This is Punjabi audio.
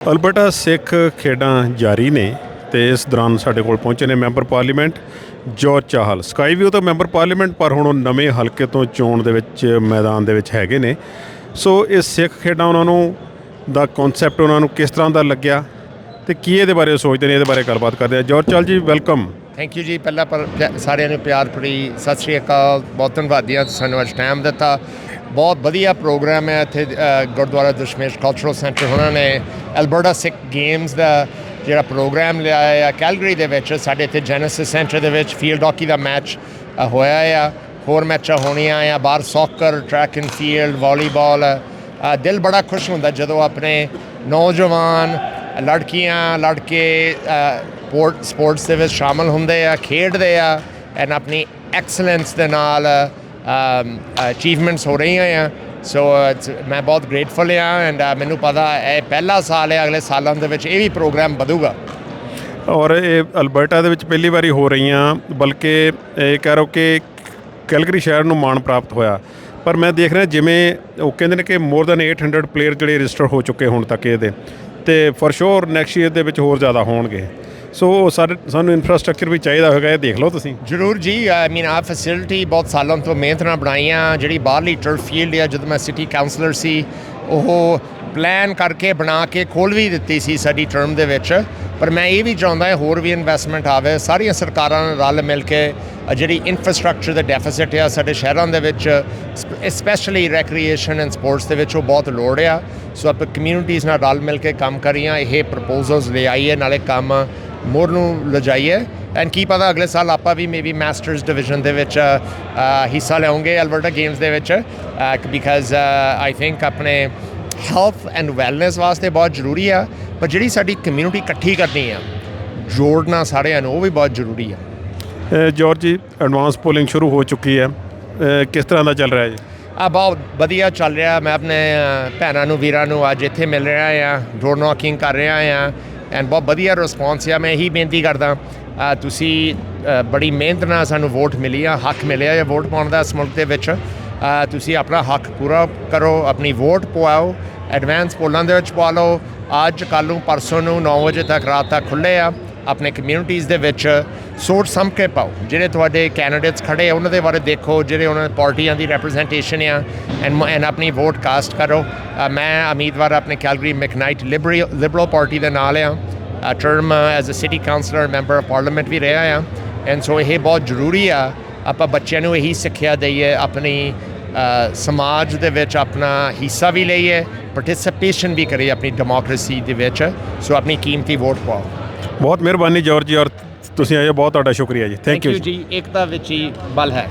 ਅਲਬਰਟਾ ਸਿੱਖ ਖੇਡਾਂ ਜਾਰੀ ਨੇ ਤੇ ਇਸ ਦੌਰਾਨ ਸਾਡੇ ਕੋਲ ਪਹੁੰਚੇ ਨੇ member parliament George Chahal. Sky View ਤੋਂ ਮੈਂਬਰ ਪਾਰਲੀਮੈਂਟ, ਪਰ ਹੁਣ ਉਹ ਨਵੇਂ ਹਲਕੇ ਤੋਂ ਚੋਣ ਦੇ ਵਿੱਚ ਮੈਦਾਨ ਦੇ ਵਿੱਚ ਹੈਗੇ ਨੇ। ਸੋ ਇਹ ਸਿੱਖ ਖੇਡਾਂ ਉਹਨਾਂ ਨੂੰ, ਦਾ ਕਨਸੈਪਟ ਉਹਨਾਂ ਨੂੰ ਕਿਸ ਤਰ੍ਹਾਂ ਦਾ ਲੱਗਿਆ ਤੇ ਕੀ ਇਹਦੇ ਬਾਰੇ ਸੋਚਦੇ ਨੇ, ਇਹਦੇ ਬਾਰੇ ਗੱਲਬਾਤ ਕਰਦੇ ਆ। ਜੋਰ ਚਾਹਲ ਜੀ ਵੈਲਕਮ ਥੈਂਕ ਯੂ ਜੀ। ਪਹਿਲਾਂ ਪਰ ਪਿਆ- ਸਾਰਿਆਂ ਨੂੰ ਪਿਆਰ ਭਰੀ ਸਤਿ ਸ਼੍ਰੀ ਅਕਾਲ। ਬਹੁਤ ਧੰਨਵਾਦੀ ਹਾਂ ਸਾਨੂੰ ਅੱਜ ਟਾਈਮ ਦਿੱਤਾ। ਬਹੁਤ ਵਧੀਆ ਪ੍ਰੋਗਰਾਮ ਹੈ ਇੱਥੇ ਗੁਰਦੁਆਰਾ ਦਸ਼ਮੇਸ਼ ਕਲਚਰਲ ਸੈਂਟਰ ਉਹਨਾਂ ਨੇ। ਐਲਬਰਟਾ ਸਿੱਖ ਗੇਮਸ ਦਾ ਜਿਹੜਾ ਪ੍ਰੋਗਰਾਮ ਲਿਆ ਆ ਕੈਲਗਰੀ ਦੇ ਵਿੱਚ, ਸਾਡੇ ਇੱਥੇ ਜੈਨਸਿਸ ਸੈਂਟਰ ਦੇ ਵਿੱਚ ਫੀਲਡ ਹਾਕੀ ਦਾ ਮੈਚ ਹੋਇਆ ਆ। ਹੋਰ ਮੈਚਾਂ ਹੋਣੀਆਂ ਆ। ਬਾਹਰ soccer track and field volleyball ਦਿਲ ਬੜਾ ਖੁਸ਼ ਹੁੰਦਾ ਜਦੋਂ ਆਪਣੇ ਨੌਜਵਾਨ ਲੜਕੀਆਂ, ਲੜਕੇ ਸਪੋਰਟ, ਸਪੋਰਟਸ ਦੇ ਵਿੱਚ ਸ਼ਾਮਲ ਹੁੰਦੇ ਆ, ਖੇਡਦੇ ਆ ਐਂਡ ਆਪਣੀ ਐਕਸਲੈਂਸ ਦੇ ਨਾਲ ਅਚੀਵਮੈਂਟਸ ਹੋ ਰਹੀਆਂ ਆ। ਸੋ ਮੈਂ ਬਹੁਤ ਗ੍ਰੇਟਫੁਲ ਆ ਐਂਡ ਮੈਨੂੰ ਪਤਾ ਇਹ ਪਹਿਲਾ ਸਾਲ ਹੈ, ਅਗਲੇ ਸਾਲਾਂ ਦੇ ਵਿੱਚ ਇਹ ਵੀ ਪ੍ਰੋਗਰਾਮ ਵਧੂਗਾ। ਔਰ ਇਹ ਅਲਬਰਟਾ ਦੇ ਵਿੱਚ ਪਹਿਲੀ ਵਾਰੀ ਹੋ ਰਹੀਆਂ, ਬਲਕਿ ਇਹ ਕਹਿ ਰੋ ਕਿ ਕੈਲਗਰੀ ਸ਼ਹਿਰ ਨੂੰ ਮਾਣ ਪ੍ਰਾਪਤ ਹੋਇਆ। ਪਰ ਮੈਂ ਦੇਖ ਰਿਹਾ, ਜਿਵੇਂ ਉਹ ਕਹਿੰਦੇ ਨੇ ਕਿ ਮੋਰ ਦੈਨ 800 ਪਲੇਅਰ ਜਿਹੜੇ ਰਜਿਸਟਰ ਹੋ ਚੁੱਕੇ ਹੁਣ ਤੱਕ ਇਹਦੇ। ਤੇ ਫॉर ਸ਼ੋਰ ਨੈਕਸਟ ਈਅਰ ਦੇ ਵਿੱਚ ਹੋਰ ਜ਼ਿਆਦਾ ਹੋਣਗੇ। ਸੋ ਸਾਡੇ, ਸਾਨੂੰ ਇਨਫਰਾਸਟ੍ਰਕਚਰ ਵੀ ਚਾਹੀਦਾ ਹੋਵੇਗਾ ਇਹ ਦੇਖ ਲਓ ਤੁਸੀਂ। ਜ਼ਰੂਰ ਜੀ ਆਈ ਮੀਨ ਆ ਫੈਸਿਲਿਟੀ ਬਹੁਤ ਸਾਲਾਂ ਤੋਂ ਮਿਹਨਤ ਨਾਲ ਬਣਾਈ ਆ। ਜਿਹੜੀ ਬਾਹਰਲੀ ਟਰਫ ਫੀਲਡ ਆ, ਜਦੋਂ ਮੈਂ ਸਿਟੀ ਕਾਉਂਸਲਰ ਸੀ, ਉਹ ਪਲਾਨ ਕਰਕੇ ਬਣਾ ਕੇ ਖੋਲ ਵੀ ਦਿੱਤੀ ਸੀ ਸਾਡੀ ਟਰਮ ਦੇ ਵਿੱਚ। ਪਰ ਮੈਂ ਇਹ ਵੀ ਚਾਹੁੰਦਾ ਹਾਂ, ਹੋਰ ਵੀ ਇਨਵੈਸਟਮੈਂਟ ਆਵੇ, ਸਾਰੀਆਂ ਸਰਕਾਰਾਂ ਨਾਲ ਰਲ ਮਿਲ ਕੇ ਜਿਹੜੀ ਇਨਫਰਾਸਟ੍ਰਕਚਰ ਦਾ ਡੈਫਿਸਿਟ ਆ ਸਾਡੇ ਸ਼ਹਿਰਾਂ ਦੇ ਵਿੱਚ ਸਪੈਸ਼ਲੀ ਰੈਕਰੀਏਸ਼ਨ ਐਂਡ ਸਪੋਰਟਸ ਦੇ ਵਿੱਚ ਉਹ ਬਹੁਤ ਲੋੜ ਆ। ਸੋ ਆਪਾਂ ਕਮਿਊਨਿਟੀਜ਼ ਨਾਲ ਰਲ ਮਿਲ ਕੇ ਕੰਮ ਕਰੀਆਂ, ਇਹ ਪ੍ਰਪੋਜ਼ਲਸ ਲੈ ਆਈਏ, ਨਾਲੇ ਕੰਮ ਮੋਰ ਨੂੰ ਲਿਜਾਈਏ। ਐਂਡ ਕੀ ਪਤਾ ਅਗਲੇ ਸਾਲ ਆਪਾਂ ਵੀ ਮੇਬੀ ਮਾਸਟਰਸ ਡਿਵੀਜ਼ਨ ਦੇ ਵਿੱਚ ਹਿੱਸਾ ਲਵਾਂਗੇ ਐਲਬਰਟਾ ਗੇਮਸ ਦੇ ਵਿੱਚ ਬਿਕਾਜ਼ ਆਈ ਥਿੰਕ ਆਪਣੇ ਹੈਲਥ ਐਂਡ ਵੈਲਨੈਸ ਵਾਸਤੇ ਬਹੁਤ ਜ਼ਰੂਰੀ ਆ ਪਰ ਜਿਹੜੀ ਸਾਡੀ ਕਮਿਊਨਿਟੀ ਇਕੱਠੀ ਕਰਨੀ ਆ ਜੋੜਨਾ ਸਾਰਿਆਂ ਨੂੰ ਉਹ ਵੀ ਬਹੁਤ ਜ਼ਰੂਰੀ ਆ। ਜੋਰਜ ਜੀ ਐਡਵਾਂਸ ਪੋਲਿੰਗ ਸ਼ੁਰੂ ਹੋ ਚੁੱਕੀ ਹੈ। ਕਿਸ ਤਰ੍ਹਾਂ ਦਾ ਚੱਲ ਰਿਹਾ ਹੈ ਜੀ? ਆ ਬਹੁਤ ਵਧੀਆ ਚੱਲ ਰਿਹਾ। ਮੈਂ ਆਪਣੇ ਭੈਣਾਂ ਨੂੰ ਵੀਰਾਂ ਨੂੰ ਅੱਜ ਇੱਥੇ ਮਿਲ ਰਿਹਾ ਆ ਡੋਰ ਨੌਕਿੰਗ ਕਰ ਰਿਹਾ ਆ ਐਂਡ ਬਹੁਤ ਵਧੀਆ ਰਿਸਪੌਂਸ ਆ। ਮੈਂ ਇਹੀ ਬੇਨਤੀ ਕਰਦਾ ਤੁਸੀਂ ਬੜੀ ਮਿਹਨਤ ਨਾਲ ਸਾਨੂੰ ਵੋਟ ਮਿਲੀ ਆ ਹੱਕ ਮਿਲਿਆ ਆ ਵੋਟ ਪਾਉਣ ਦਾ ਇਸ ਮੁਲਕ ਦੇ ਵਿੱਚ। ਤੁਸੀਂ ਆਪਣਾ ਹੱਕ ਪੂਰਾ ਕਰੋ, ਆਪਣੀ ਵੋਟ ਪਵਾਓ ਐਡਵਾਂਸ ਪੋਲਾਂ ਦੇ ਵਿੱਚ ਪਵਾ ਲਓ। ਅੱਜ, ਕੱਲ੍ਹ ਨੂੰ, ਪਰਸੋਂ ਨੂੰ 9 ਵਜੇ ਤੱਕ ਰਾਤ ਤੱਕ ਖੁੱਲੇ ਆ। ਆਪਣੇ ਕਮਿਊਨਿਟੀਜ਼ ਦੇ ਵਿੱਚ ਸੋਚ ਸਮਝ ਕੇ ਪਾਓ। ਜਿਹੜੇ ਤੁਹਾਡੇ ਕੈਂਡੀਡੇਟਸ ਖੜੇ ਆ, ਉਹਨਾਂ ਦੇ ਬਾਰੇ ਦੇਖੋ। ਜਿਹੜੇ ਉਹਨਾਂ ਦੇ ਪਾਰਟੀਆਂ ਦੀ ਰਿਪਰੈਜ਼ੈਂਟੇਸ਼ਨ ਆ ਐਂਡ ਐਂਡ ਆਪਣੀ ਵੋਟ ਕਾਸਟ ਕਰੋ। ਮੈਂ ਉਮੀਦਵਾਰ ਆਪਣੇ Calgary McKnight Liberal Liberal Party ਦੇ ਨਾਲ ਆ। Term as a city councillor member of parliament ਵੀ ਰਿਹਾ ਆ। ਐਂਡ ਸੋ ਇਹ ਬਹੁਤ ਜ਼ਰੂਰੀ ਆ। ਆਪਾਂ ਬੱਚਿਆਂ ਨੂੰ ਇਹੀ ਸਿੱਖਿਆ ਦਈਏ, ਆਪਣੀ ਸਮਾਜ ਦੇ ਵਿੱਚ ਆਪਣਾ ਹਿੱਸਾ ਵੀ ਲਈਏ ਪਾਰਟਿਸਿਪੇਸ਼ਨ ਵੀ ਕਰੀਏ ਆਪਣੀ ਡੈਮੋਕ੍ਰੇਸੀ ਦੇ ਵਿੱਚ। ਸੋ ਆਪਣੀ ਕੀਮਤੀ ਵੋਟ ਪਾਓ। ਬਹੁਤ ਮਿਹਰਬਾਨੀ ਜੋਰਜ ਜੀ ਔਰ ਤੁਸੀਂ ਆਏ ਬਹੁਤ ਤੁਹਾਡਾ ਸ਼ੁਕਰੀਆ ਜੀ। ਥੈਂਕ ਯੂ ਜੀ ਏਕਤਾ ਵਿੱਚ ਹੀ ਬਲ ਹੈ।